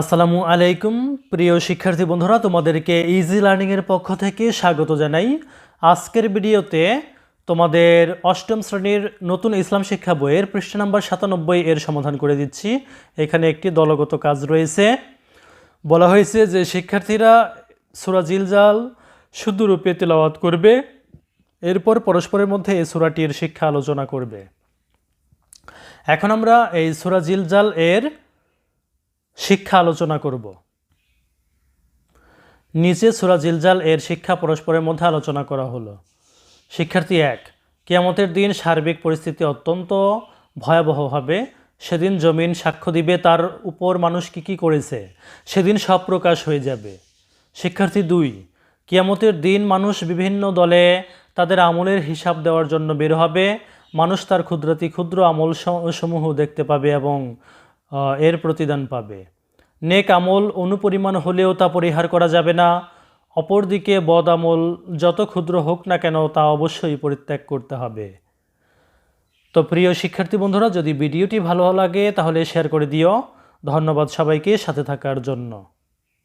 আসসালামু আলাইকুম, প্রিয় শিক্ষার্থী বন্ধুরা, তোমাদেরকে ইজি লার্নিংয়ের পক্ষ থেকে স্বাগত জানাই। আজকের ভিডিওতে তোমাদের অষ্টম শ্রেণির নতুন ইসলাম শিক্ষা বইয়ের পৃষ্ঠা নাম্বার সাতানব্বই এর সমাধান করে দিচ্ছি। এখানে একটি দলগত কাজ রয়েছে। বলা হয়েছে যে শিক্ষার্থীরা সুরা জিলজাল শুদ্ধরূপে তেলাওয়াত করবে, এরপর পরস্পরের মধ্যে এই সুরাটির শিক্ষা আলোচনা করবে। এখন আমরা এই সুরা জিলজাল এর শিক্ষা আলোচনা করব। নিচে সুরা জিলজাল এর শিক্ষা পরস্পরের মধ্যে আলোচনা করা হলো। শিক্ষার্থী এক, কিয়ামতের দিন সার্বিক পরিস্থিতি অত্যন্ত ভয়াবহ হবে সেদিন জমিন সাক্ষ্য দিবে তার উপর মানুষ কি কি করেছে, সেদিন সব প্রকাশ হয়ে যাবে। শিক্ষার্থী দুই, কিয়ামতের দিন মানুষ বিভিন্ন দলে তাদের আমলের হিসাব দেওয়ার জন্য বের হবে। মানুষ তার ক্ষুদ্রাতি ক্ষুদ্র আমল সমূহ দেখতে পাবে এবং এর প্রতিদান পাবে। নেক আমল অনুপরিমাণ হলেও তা পরিহার করা যাবে না। অপরদিকে বদ আমল যত ক্ষুদ্র হোক না কেন তা অবশ্যই পরিত্যাগ করতে হবে। তো প্রিয় শিক্ষার্থী বন্ধুরা, যদি ভিডিওটি ভালো লাগে তাহলে শেয়ার করে দিও। ধন্যবাদ সবাইকে সাথে থাকার জন্য।